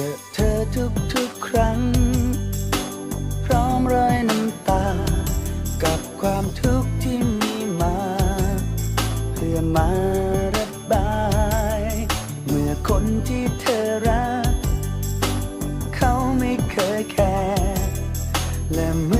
จอเธอทุกทุกครั้ง พร้อมรอยน้ำตา กับความทุกข์ที่มีมา เพื่อมาระบาย เมื่อคนที่เธอรัก เขาไม่เคยแคร์และเมื่อ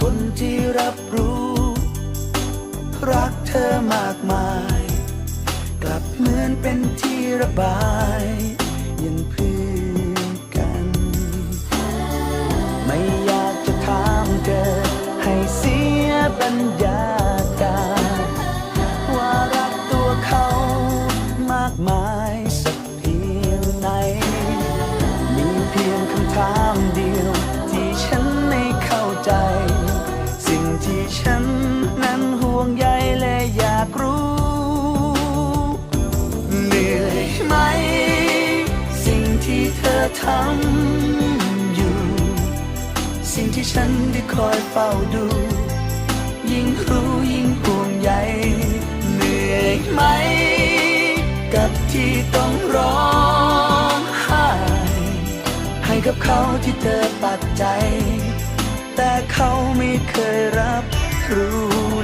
คนที่รับรู้ รักเธอมากมาย กลับเหมือนเป็นที่ระบาย รู้ เหนื่อยไหม สิ่งที่เธอทำอยู่ สิ่งที่ฉันได้คอยเฝ้าดู ยิ่งรู้ยิ่งห่วงใยเหนื่อยไหม กับที่ต้องร้องไห้ให้กับเขาที่เธอปักใจ แต่เขาไม่เคยรับรู้